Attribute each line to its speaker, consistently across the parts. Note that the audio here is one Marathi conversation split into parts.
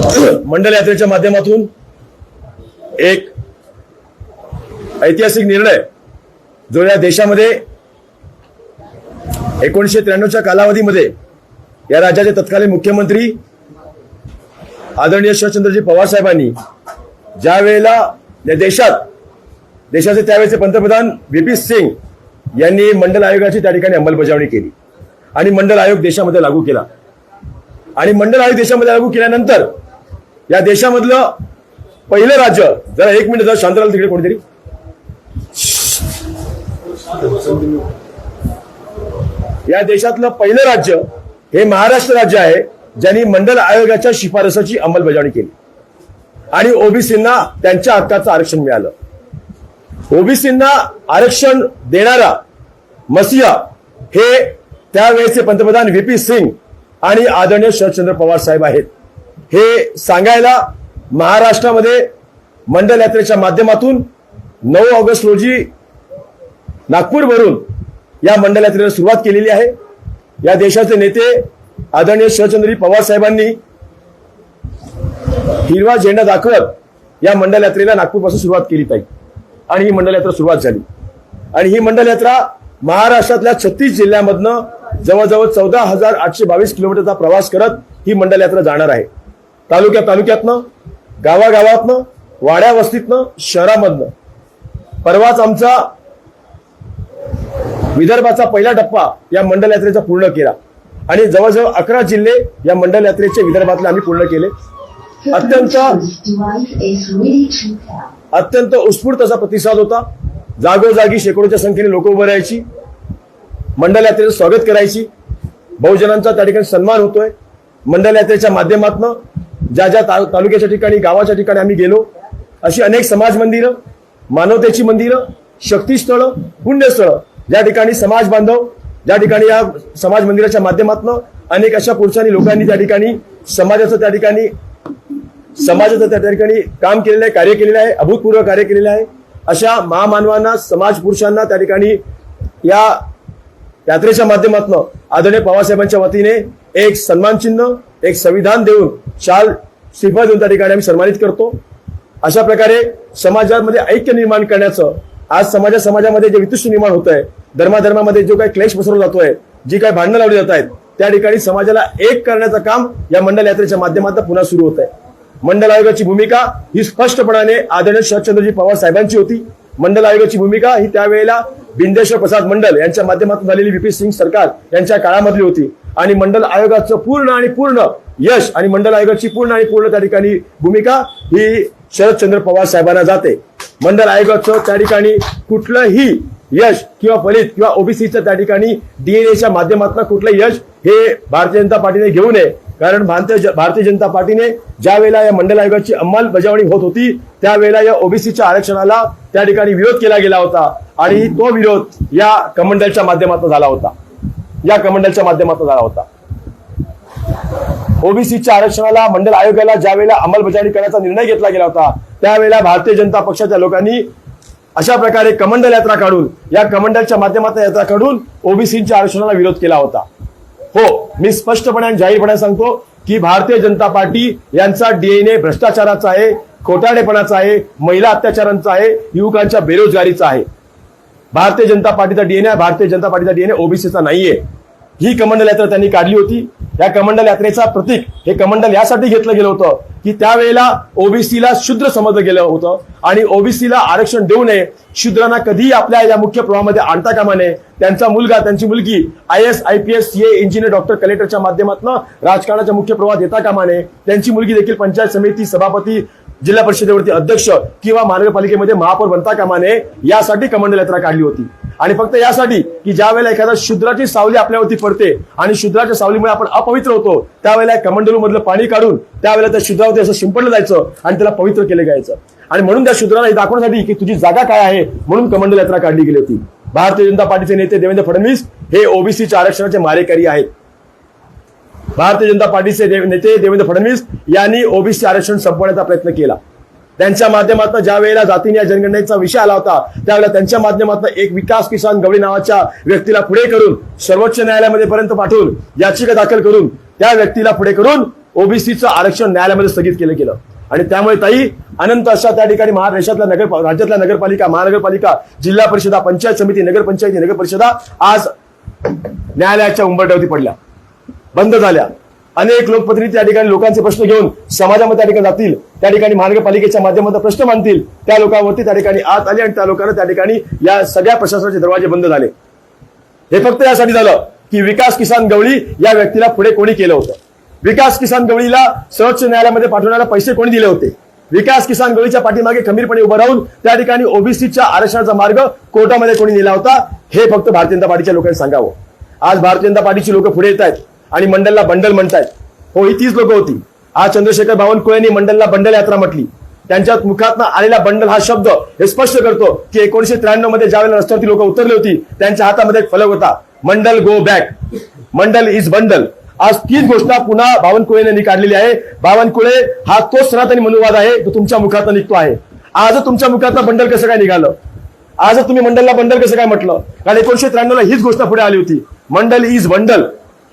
Speaker 1: मंडल यात्रेच्या माध्यमातून एक ऐतिहासिक निर्णय जो या देशामध्ये एकोणीसशे त्र्याण्णवच्या कालावधीमध्ये या राज्याचे तत्कालीन मुख्यमंत्री आदरणीय शरदचंद्रजी पवार साहेबांनी ज्या वेळेला या देशात देशाचे त्यावेळेचे पंतप्रधान व्ही पी सिंग यांनी मंडल आयोगाची त्या ठिकाणी अंमलबजावणी केली आणि मंडल आयोग देशामध्ये लागू केला. आणि मंडल आयोग देशामध्ये लागू केल्यानंतर या देशामधलं पहिलं राज्य जरा एक मिनिट जरा शांत राहिलं तिकडे कोणीतरी. या देशातलं पहिलं राज्य हे महाराष्ट्र राज्य आहे ज्यांनी मंडल आयोगाच्या शिफारसाची अंमलबजावणी केली. आणि ओबीसींना त्यांच्या हक्काचं आरक्षण मिळालं. ओबीसींना आरक्षण देणारा मसिया हे त्यावेळेचे पंतप्रधान व्ही पी सिंग आणि आदरणीय शरदचंद्र पवार साहेब आहेत. हे सांगायला महाराष्ट्रामध्ये मंडल यात्रेच्या माध्यमातून नऊ ऑगस्ट रोजी नागपूरवरून या मंडल यात्रेला सुरुवात केलेली आहे. या देशाचे नेते आदरणीय शरदचंद्रजी पवार साहेबांनी हिरवा झेंडा दाखवत या मंडल यात्रेला नागपूरपासून सुरुवात केली पाहिजे आणि ही मंडल यात्रा सुरुवात झाली. आणि ही मंडल यात्रा महाराष्ट्रातल्या छत्तीस जिल्ह्यामधनं जवळजवळ चौदा हजार आठशे बावीस किलोमीटरचा प्रवास करत ही मंडल यात्रा जाणार आहे. तालुक्या तालुक्यातनं गावागावातनं वाड्या वस्तीतनं शहरामधनं. परवाच आमचा विदर्भाचा पहिला टप्पा या मंडल यात्रेचा पूर्ण केला. आणि जवळजवळ अकरा जिल्हे या मंडल यात्रेचे विदर्भातले आम्ही पूर्ण केले. अत्यंत अत्यंत उत्स्फूर्त असा प्रतिसाद होता. जागोजागी शेकडोच्या संख्येने लोक उभं राहायची. मंडल यात्रेचं स्वागत करायची. बहुजनांचा त्या ठिकाणी सन्मान होतोय. मंडल यात्रेच्या माध्यमातून ज्या ज्या ता- तालुक्याच्या ठिकाणी गावाच्या ठिकाणी आम्ही गेलो अशी अनेक समाज मंदिरं मानवतेची मंदिरं शक्तीस्थळं पुण्यस्थळं ज्या ठिकाणी समाज बांधव ज्या ठिकाणी या समाज मंदिराच्या माध्यमातून अनेक अशा पुरुषांनी लोकांनी त्या ठिकाणी समाजाचं त्या ठिकाणी समाजाचं त्या ठिकाणी काम केलेलं आहे कार्य केलेलं आहे अभूतपूर्व कार्य केलेलं आहे. अशा महामानवांना समाज पुरुषांना त्या ठिकाणी या यात्रेच्या माध्यमातून आदरणीय पवारसाहेबांच्या वतीने एक सन्मान चिन्ह एक संविधान देऊन शाल श्रीफळ देऊन त्या ठिकाणी आम्ही सन्मानित करतो. अशा प्रकारे समाजामध्ये ऐक्य निर्माण करण्याचं आज समाजा समाजामध्ये जे वितुष्ट निर्माण होत आहे धर्माधर्मामध्ये जो काही क्लेश पसरवला जातोय जी काही भांडणं लावली जात आहेत त्या ठिकाणी समाजाला एक करण्याचं काम या मंडल यात्रेच्या माध्यमातून पुन्हा सुरू होत आहे मंडल आयोगाची भूमिका ही स्पष्टपणाने आदरणीय शरदचंद्रजी पवार साहेबांची होती. मंडल आयोगाची भूमिका ही त्यावेळेला बिंदेश्वर प्रसाद मंडल यांच्या माध्यमातून झालेली व्ही पी सिंग सरकार यांच्या काळामधली होती. आणि मंडल आयोगाचं पूर्ण आणि पूर्ण यश आणि मंडल आयोगाची पूर्ण आणि पूर्ण त्या ठिकाणी भूमिका ही शरदचंद्र पवार साहेबांना जाते. मंडल आयोगाचं त्या ठिकाणी कुठलंही यश किंवा फलित किंवा ओबीसीचं त्या ठिकाणी डीएनएच्या माध्यमातून कुठलं यश हे भारतीय जनता पार्टीने घेऊ नये. कारण भारतीय भारतीय जनता पार्टीने ज्या वेळेला या मंडल आयोगाची अंमलबजावणी होत होती त्यावेळेला या ओबीसीच्या आरक्षणाला त्या ठिकाणी विरोध केला गेला होता आणि तो विरोध या कमंडलच्या माध्यमातून झाला होता. या कमंडलच्या माध्यमातून झाला होता. ओबीसीच्या आरक्षणाला मंडल आयोगाला ज्या वेळेला अंमलबजावणी करण्याचा निर्णय घेतला गेला होता त्यावेळेला भारतीय जनता पक्षाच्या लोकांनी अशा प्रकारे कमंडल यात्रा काढून या कमंडलच्या माध्यमातून यात्रा काढून ओबीसीच्या आरक्षणाला विरोध केला होता. हो मी स्पष्टपणे आणि जाहीरपणे सांगतो की भारतीय जनता पार्टी यांचा डीएनए भ्रष्टाचाराचा आहे खोटाडेपणाचा आहे महिला अत्याचारांचा आहे युवकांच्या बेरोजगारीचा आहे. भारतीय जनता पार्टीचा डीएनए भारतीय जनता पार्टीचा डीएनए ओबीसीचा नाहीये. ही कमंडल यात्रा त्यांनी काढली होती. या कमंडल यात्रेचा प्रतीक हे कमंडल यासाठी घेतलं गेलं होतं की त्यावेळेला ओबीसीला शूद्र समजलं गेलं होतं आणि ओबीसीला आरक्षण देऊ नये. शूद्रांना कधीही आपल्या या मुख्य प्रवाहामध्ये आणता कामा नये. त्यांचा मुलगा त्यांची मुलगी I S I P S CA engineer doctor कलेक्टरच्या माध्यमातून राजकारणाच्या मुख्य प्रवाहात येता कामा नये. त्यांची मुलगी देखील पंचायत समिती सभापती जिल्हा परिषदेवरती अध्यक्ष किंवा महानगरपालिकेमध्ये महापौर बनता कामा नये. यासाठी कमंडल यात्रा काढली होती. आणि फक्त यासाठी की ज्या वेळेला एखाद्या शुद्राची सावली आपल्यावरती पडते आणि शुद्राच्या सावलीमुळे आपण अपवित्र होतो त्यावेळेला कमंडलू मधलं पाणी काढून त्यावेळेला त्या शुद्रावरती असं शिंपडलं जायचं आणि त्याला पवित्र केलं जायचं. आणि म्हणून त्या शुद्राला हे दाखवण्यासाठी की तुझी जागा काय आहे म्हणून कमंडल यात्रा काढली गेली होती. भारतीय जनता पार्टीचे नेते देवेंद्र फडणवीस हे ओबीसीच्या आरक्षणाचे मारेकरी आहेत. भारतीय जनता पार्टीचे नेते देवेंद्र फडणवीस यांनी ओबीसी आरक्षण संपवण्याचा प्रयत्न केला. त्यांच्या माध्यमातून ज्या वेळेला जातीने या जनगणनेचा विषय आला होता त्यावेळेला त्यांच्या माध्यमातून एक विकास किसान गवळी नावाच्या व्यक्तीला पुढे करून सर्वोच्च न्यायालयामध्ये पर्यंत पाठवून याचिका दाखल करून त्या व्यक्तीला पुढे करून ओबीसीचं आरक्षण न्यायालयामध्ये स्थगित केलं गेलं. आणि त्यामुळे ताई अनंत अशा त्या ठिकाणी महाराष्ट्रातल्या नगर राज्यातल्या नगरपालिका महानगरपालिका जिल्हा परिषदा पंचायत समिती नगरपंचायती नगर परिषदा आज न्यायालयाच्या उंबरठ्यावरती पडल्या. बंद झाल्या. अनेक लोकप्रतिनिधी त्या ठिकाणी लोकांचे प्रश्न घेऊन समाजामध्ये त्या ठिकाणी जातील त्या ठिकाणी महानगरपालिकेच्या माध्यमातून प्रश्न मांडतील त्या लोकांवरती त्या ठिकाणी आत आले आणि त्या लोकांना त्या ठिकाणी या सगळ्या प्रशासनाचे दरवाजे बंद झाले. हे फक्त यासाठी झालं की विकास किसान गवळी या व्यक्तीला पुढे कोणी केलं होतं? विकास किसान गवळीला सर्वोच्च न्यायालयामध्ये पाठवण्याला पैसे कोणी दिले होते? विकास किसान गवळीच्या पाठीमागे खंबीरपणे उभं राहून त्या ठिकाणी ओबीसीच्या आरक्षणाचा मार्ग कोर्टामध्ये कोणी नेला होता? हे फक्त भारतीय जनता पार्टीच्या लोकांनी सांगावं. आज भारतीय जनता पार्टीची लोक पुढे येत आहेत आणि मंडलला बंडल म्हणतायत. हो ही तीच लोक होती. आज चंद्रशेखर बावनकुळेंनी मंडलला बंडल यात्रा म्हटली. त्यांच्या मुखातनं आलेला बंडल हा शब्द हे स्पष्ट करतो की एकोणीशे त्र्याण्णवमध्ये ज्यावेळेला रस्त्यावरती लोक उतरली होती त्यांच्या हातामध्ये एक फलक होता. Mandal go back. Mandal is bundle. आज तीच घोषणा पुन्हा बावनकुळेने काढलेली आहे. बावनकुळे हा तोच सनातनी मनुवाद आहे तो तुमच्या मुखातनं निघतो आहे. आज तुमच्या मुखातनं बंडल कसं काय निघालं? आज तुम्ही मंडलला बंडल कसं काय म्हटलं? कारण एकोणीशे त्र्याण्णव ला हीच घोषणा पुढे आली होती. मंडल इज बंडल.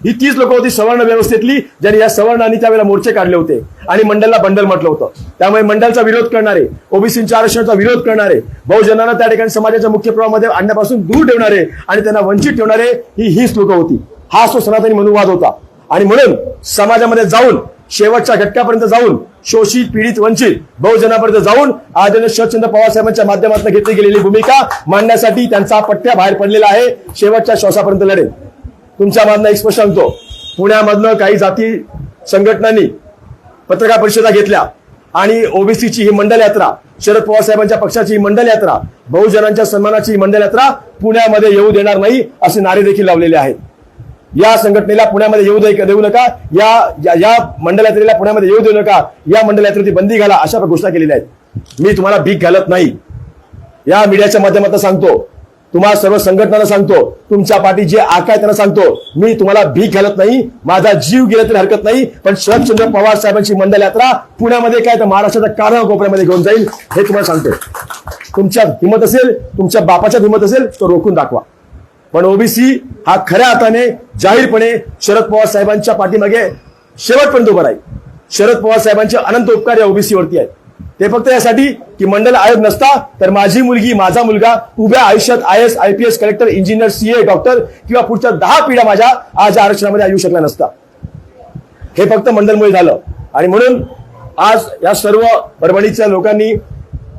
Speaker 1: ही तीच लोक होती सवर्ण व्यवस्थेतली ज्यांनी या सवर्णांनी त्यावेळेला मोर्चे काढले होते. आणि मंडलला बंडल म्हटलं होतं. त्यामुळे मंडलचा विरोध करणारे ओबीसीच्या आरक्षणाचा विरोध करणारे बहुजनांना त्या ठिकाणी समाजाच्या मुख्य प्रवाहामध्ये आणण्यापासून दूर ठेवणारे आणि त्यांना वंचित ठेवणारे ही हीच लोक होती. हा तो सनातनी मनुवाद होता. आणि म्हणून समाजामध्ये जाऊन शेवटच्या घटकापर्यंत जाऊन शोषित पीडित वंचित बहुजनापर्यंत जाऊन आदरणीय शरदचंद्र पवार साहेबांच्या माध्यमातून घेतली गेलेली भूमिका मांडण्यासाठी त्यांचा पट्ट्या बाहेर पडलेला आहे. शेवटच्या श्वासापर्यंत लढेल. तुमच्या मागणं एक स्पष्ट सांगतो. पुण्यामधनं काही जाती संघटनांनी पत्रकार परिषदा घेतल्या आणि ओबीसीची ही मंडल यात्रा शरद पवार साहेबांच्या पक्षाची ही मंडल यात्रा बहुजनांच्या सन्मानाची ही मंडल यात्रा पुण्यामध्ये येऊ देणार नाही असे नारे देखील लावलेले आहेत. या संघटनेला पुण्यामध्ये येऊ दे- देऊ नका या या- या मंडल यात्रेला पुण्यामध्ये येऊ देऊ नका या मंडल यात्रेची बंदी घाला अशा घोषणा केलेल्या आहेत. मी तुम्हाला भीक घालत नाही. या मीडियाच्या माध्यमातून सांगतो तुम्हाला सर्व संघटनांना सांगतो तुमच्या पाठी जे आकाय त्यांना सांगतो मी तुम्हाला भीक घालत नाही माझा जीव गेला तरी हरकत नाही पण शरदचंद्र पवार साहेबांची मंडल यात्रा पुण्यामध्ये काय तर महाराष्ट्राच्या कारण कोपऱ्यामध्ये घेऊन जाईल हे तुम्हाला सांगतो. तुमच्या हिंमत असेल तुमच्या बापाच्या हिंमत असेल तर रोखून दाखवा. पण ओबीसी हा खऱ्या अर्थाने जाहीरपणे शरद पवार साहेबांच्या पाठीमागे शेवटपर्यंत उभा राहील. शरद पवार साहेबांचे अनंत उपकार या ओबीसी वरती आहेत. ते फक्त यासाठी की मंडल आयोग नसता तर माझी मुलगी माझा मुलगा उभ्या आयुष्यात I S I P S collector engineer CA doctor किंवा पुढच्या दहा पिढ्या माझ्या आज या आरक्षणामध्ये येऊ शकला नसता हे फक्त मंडलमुळे झालं. आणि म्हणून आज या सर्व परभणीच्या लोकांनी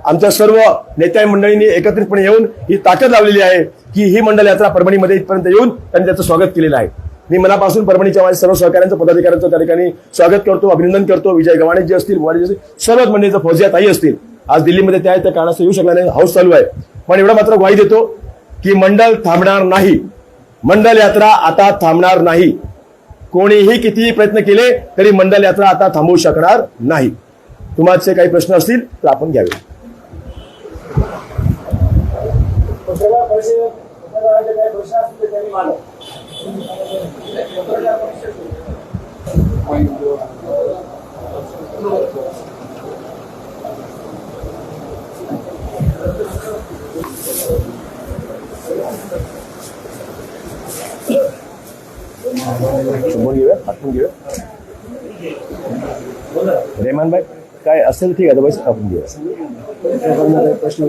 Speaker 1: आमच्या सर्व नेत्या मंडळींनी एकत्रितपणे येऊन ही ताकद लावलेली आहे की ही मंडल यात्रा परभणीमध्ये इथपर्यंत येऊन त्यांनी त्याचं स्वागत केलेलं आहे. मी मनापासून परभणीच्या माझ्या सर्व सहकाऱ्यांचं पदाधिकाऱ्यांचं त्या ठिकाणी स्वागत करतो अभिनंदन करतो. विजय गव्हाणे जे असतील बुवाडे जे असतील सर्वच मंडळीचं म्हणजे फौजिया ताई असतील. आज दिल्लीमध्ये त्या आहेत, त्या कारणास्तव येऊ शकला नाही हाऊस चालू आहे. पण एवढा मात्र ग्वाही देतो की मंडल थांबणार नाही. मंडल यात्रा आता थांबणार नाही. कोणीही कितीही प्रयत्न केले तरी मंडल यात्रा आता थांबवू शकणार नाही. तुम्हाचे काही प्रश्न असतील तर आपण घ्यावे. चुंबून घेऊया हातून घेऊया ठीक आहे बस आपण घेऊया प्रश्न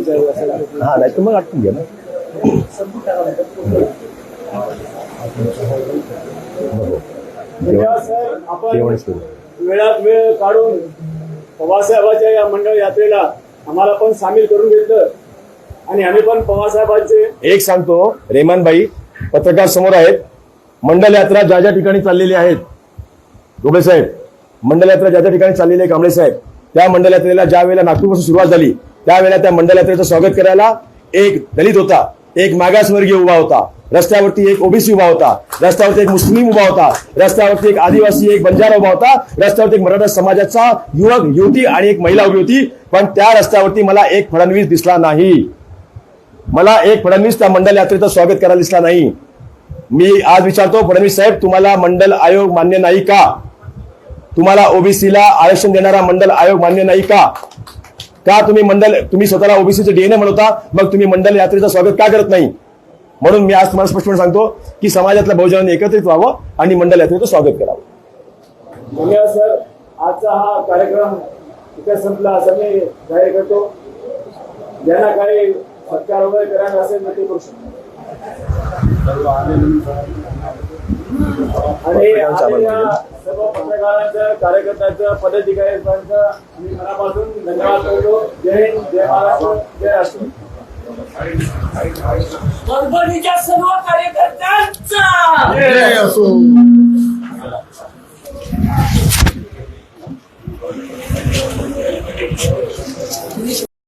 Speaker 1: हा नाही तर मग आटून घ्या ना बघू. जेवण-
Speaker 2: आपण
Speaker 1: जेवणच करू
Speaker 2: वेळात वेळ काढून पवारसाहेबाच्या या मंडळ यात्रेला आम्हाला पण सामील करून घेतलं. आणि आम्ही पण पवारसाहेबांचे
Speaker 1: एक सांगतो रेमानबाई पत्रकार समोर आहेत. मंडल यात्रा ज्या ज्या ठिकाणी चाललेली आहेत गोबे साहेब मंडल यात्रा ज्या ज्या ठिकाणी चाललेली आहे कांबळे साहेब त्या मंडल यात्रेला ज्या वेळेला नागपूरपासून सुरुवात झाली त्यावेळेला त्या मंडल यात्रेचं स्वागत करायला एक दलित होता एक मागासवर्गीय उभा होता. रस्त्यावरती एक ओबीसी उभा होता रस्त्यावरती एक मुस्लिम उभा होता रस्त्यावरती एक आदिवासी एक बंजारा उभा होता रस्त्यावरती एक मराठा समाजाचा युवक युवती आणि एक महिला उभी होती पण त्या रस्त्यावरती मला एक फडणवीस दिसला नाही. मला एक फडणवीस त्या मंडल यात्रेचं स्वागत करायला दिसला नाही. मी आज विचारतो फडणवीस साहेब तुम्हाला मंडल आयोग मान्य नाही का? तुम्हाला ओबीसीला आरक्षण देणारा मंडल आयोग मान्य नाही का? का तुम्ही मंडल तुम्ही स्वतःला ओबीसीचे डीएनए म्हणता मग तुम्ही मंडल यात्रेचं स्वागत का करत नाही? म्हणून मी आज तुम्हाला स्पष्टपणे सांगतो की समाजातल्या बहुजनांनी एकत्रित व्हावं आणि मंडल यात्रेचं स्वागत करावं.
Speaker 2: धन्यवाद सर. आजचा हा कार्यक्रम इथे संपला. असं मी जाहीर करतो. ज्यांना काही सत्कार वगैरे करायला असेल तर ते करू शकतो आणि सर्व पत्रकारांचं कार्यकर्त्यांचं पदाधिकाऱ्यांचं मी मनापासून धन्यवाद करतो. जय हिंद जय महाराष्ट्र जय राष्ट्र
Speaker 3: कंपनीच्या सर्व कार्यकर्त्यांचा!
Speaker 4: असो.